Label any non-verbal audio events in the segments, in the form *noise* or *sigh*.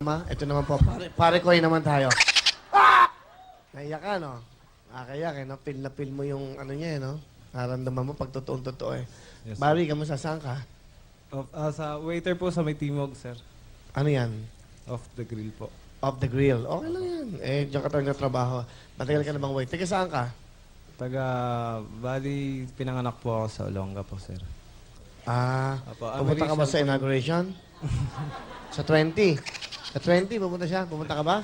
Ma, ito naman po, pare, pare ko naman tayo. Ah! Naiyak ka, no? Nakakayak, eh, no? Feel na feel mo yung ano niya, eh, no? Naramdaman mo pag totoong totoo, eh. Yes, Barry, kamusta saan ka? Of, ah, sa waiter po sa may Timog, sir. Ano yan? Off the grill po. Off the grill. Okay lang yan. Eh, diyan ka talaga trabaho. Matagal ka na bang wait? Teka, saan ka? Taga, bali, pinanganak po ako sa Olonga po, sir. Ah, Apo, pumunta ka ba sa inauguration? *laughs* sa 20? Sa 20, pumunta siya? Pumunta ka ba?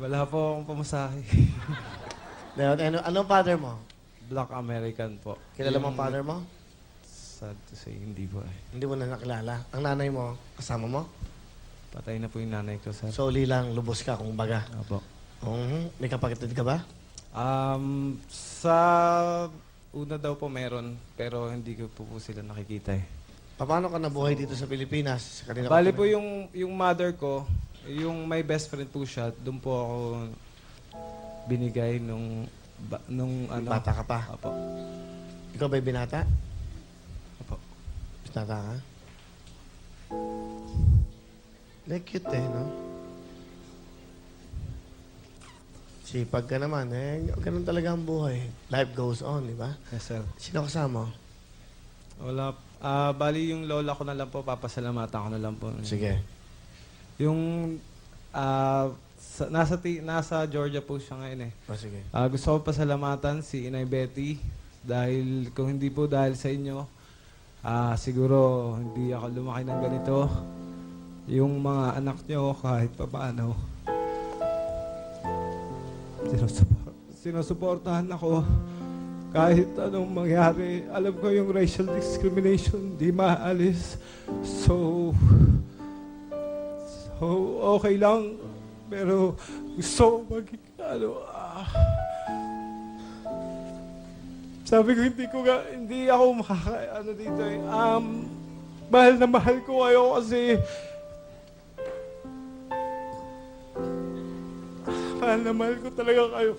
Wala po akong pamasahe. *laughs* Ano, ano, anong father mo? Black American po. Kilala mo ang father mo? Sad to say, hindi po eh. Hindi mo na nakilala. Ang nanay mo, kasama mo? Patay na po yung nanay ko, sir. Soli lang, lubos ka kung baga. Apo. Mhm. May kapatid ka ba? Um, sa una daw po meron, pero hindi ko po po sila nakikita eh. Paano ka nabuhay dito sa Pilipinas? Sa kanila Bali po yung, yung mother ko, yung my best friend po siya, doon po ako binigay nung, ba, nung ano. Bata ka pa. Apo. Ikaw ba'y binata? Apo. Binata ka? Like cute eh, no? Sipag ka naman eh. Ganun talaga ang buhay. Life goes on, di ba? Yes, sir. Sino kasama? mo? Wala. Ah, bali yung lola ko na lang po, papasalamatan ko na lang po. Sige. Yung, ah, sa- nasa, ti- nasa Georgia po siya ngayon eh. O sige. Ah, gusto ko pasalamatan si Inay Betty dahil kung hindi po dahil sa inyo, ah, siguro hindi ako lumaki ng ganito. Yung mga anak nyo kahit pa paano, sinusupor- sinusuportahan ako kahit anong mangyari. Alam ko yung racial discrimination, di maalis. So, so okay lang. Pero gusto maging, ano, ah, sabi ko, hindi ko ga, hindi ako makaka, ano dito eh. Um, mahal na mahal ko kayo kasi, mahal na mahal ko talaga kayo.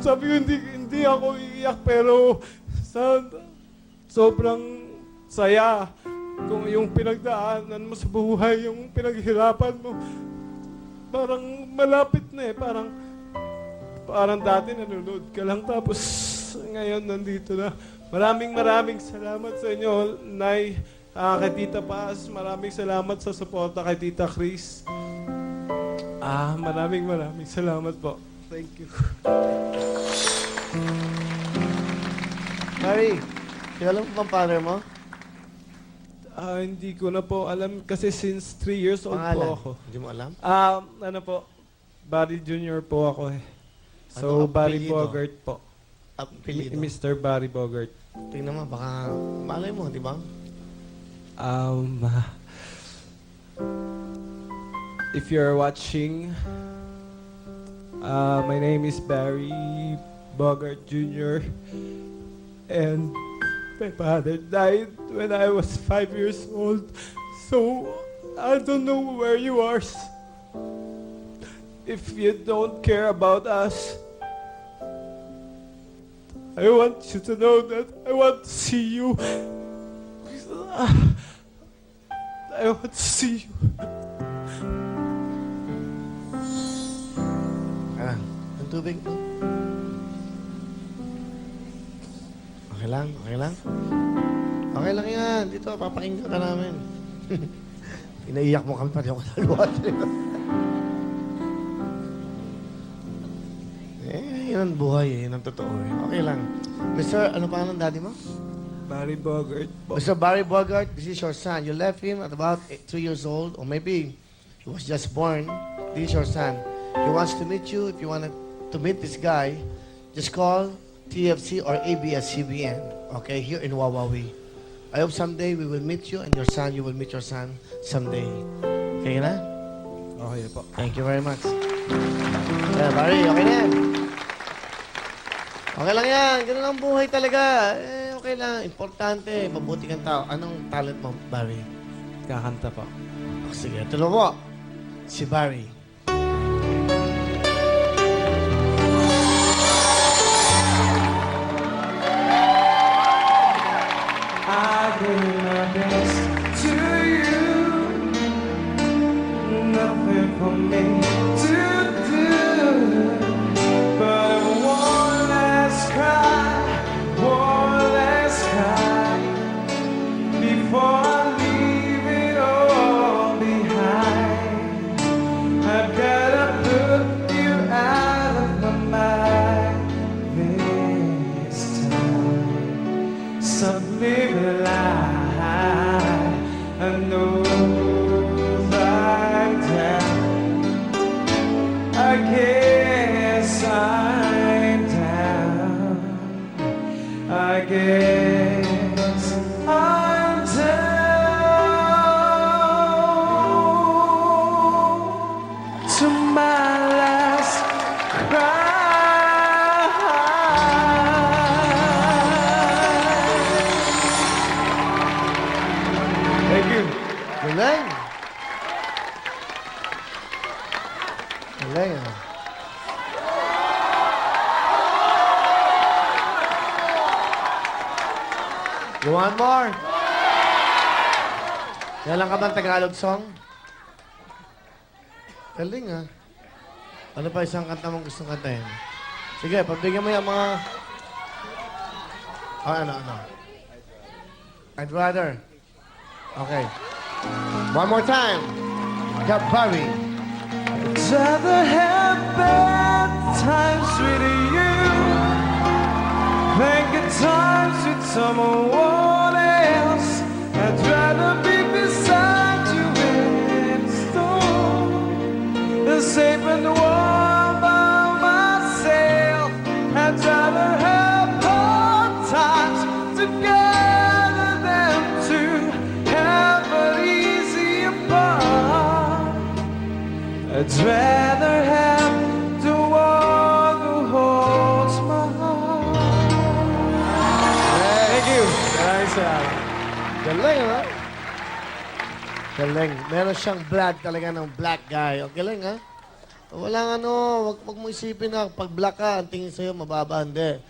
Sabi ko, hindi, hindi ako iiyak, pero sa, sobrang saya kung yung pinagdaanan mo sa buhay, yung pinaghirapan mo, parang malapit na eh, parang parang dati nanonood ka lang tapos ngayon nandito na. Maraming maraming salamat sa inyo, Nay, ah, kay Tita Paz. Maraming salamat sa suporta kay Tita Chris. Ah, maraming maraming salamat po. Thank you. Barry, kilala mo ba ang father mo? Ah, hindi ko na po alam kasi since 3 years old po Pangalan? ako. Hindi mo alam? Ah, ano po? Barry Jr. po ako eh. So, Ano ang Barry apelyido? Bogart po. Apelido. Mr. Barry Bogart. Tingnan mo, baka malay mo, di ba? Um, *laughs* if you're watching, uh, my name is Barry Bogart Jr. And my father died when I was five years old. So, I don't know where you are. If you don't care about us, I want you to know that I want to see you. I want to see you. Ah, ang tubig. Lang, okay lang. Okay lang yan. Dito, papakinggan ka namin. *laughs* Pinaiyak mo kami pati ako sa'yo. eh, yun ang buhay eh. Yun ang totoo eh. Okay lang. Mr. Ano pa ng daddy mo? Barry Bogart. Mr. Barry Bogart, this is your son. You left him at about eight, two years old, or maybe he was just born. This is your son. He wants to meet you. If you want to meet this guy, just call TFC or ABS-CBN, okay, here in Wawawi. I hope someday we will meet you and your son, you will meet your son someday. Okay na? Okay po. Thank you very much. Yeah, Barry, okay na yan. Okay lang yan. Ganun ang buhay talaga. Eh, okay lang. Importante. Mabuti kang tao. Anong talent mo, Barry? Kakanta po. Oh, sige, tulo mo. Si Barry. I bring my best to you. something for me to do. But one last Galing, ah. You want more? Kailan ka bang Tagalog song? Galing, ah. Ano pa isang kanta mong gustong kantahin? Sige, pabigyan mo yung mga... Ah, ano, ano? I'd rather. Okay. One more time. Got Bobby. I'd rather have bad times with you than good times with someone else. I'd rather be beside you in the storm safe and warm Galing, ha? Galing. Meron siyang blood talaga ng black guy. O, galing, ha? Walang ano, wag, wag mo isipin na pag black ka, ang tingin sa'yo mababa. Hindi.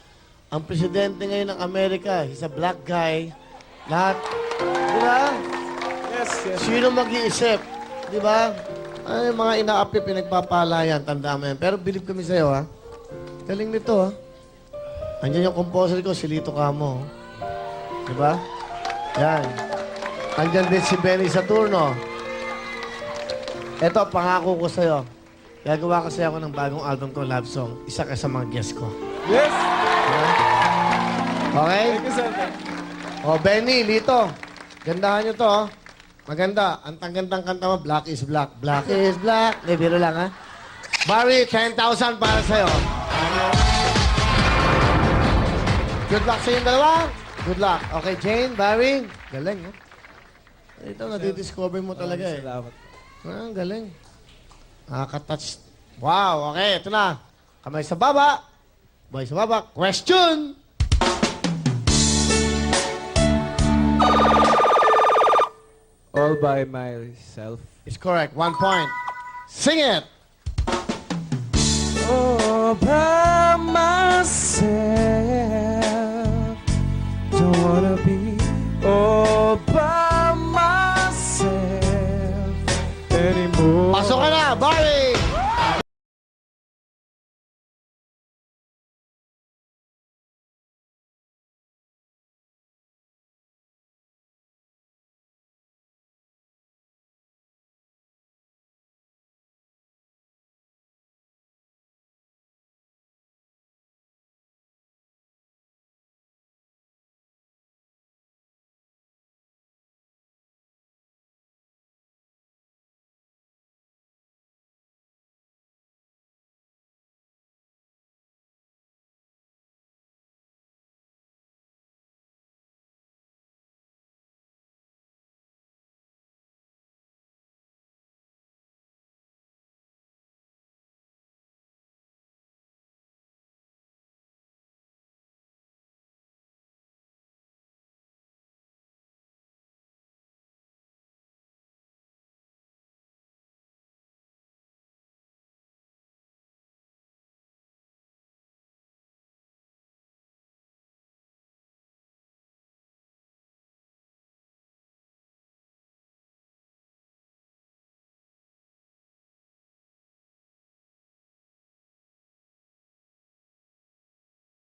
Ang presidente ngayon ng Amerika, he's a black guy. Lahat. Di ba? Yes, yes. Sino mag-iisip? Di ba? Ay, mga inaapi, pinagpapala yan. Tanda mo yan. Pero believe kami sa'yo, ha? Galing nito, ha? Andiyan yung composer ko, si Lito Camo. Di ba? Yan. Andiyan din si Benny Saturno. Ito, pangako ko sa'yo. Gagawa kasi ako ng bagong album ko, love song. Isa ka sa mga guest ko. Yes. Okay? Thank you, sir. O, Benny, Lito. Gandahan nyo to, oh. Maganda. Ang tanggandang kanta mo, Black is Black. Black is Black. Hindi, biro lang, ha? Barry, 10,000 para sa'yo. Good luck sa inyong dalawa. Good luck. Okay, Jane, Barry. Galing, ha? Ito, nadidiscover mo talaga, eh. Salamat. Ah, galing. Nakaka-touch. Wow, okay, ito na. Kamay sa baba. Boy sa baba. Question! All by myself. It's correct. One point. Sing it! All by myself.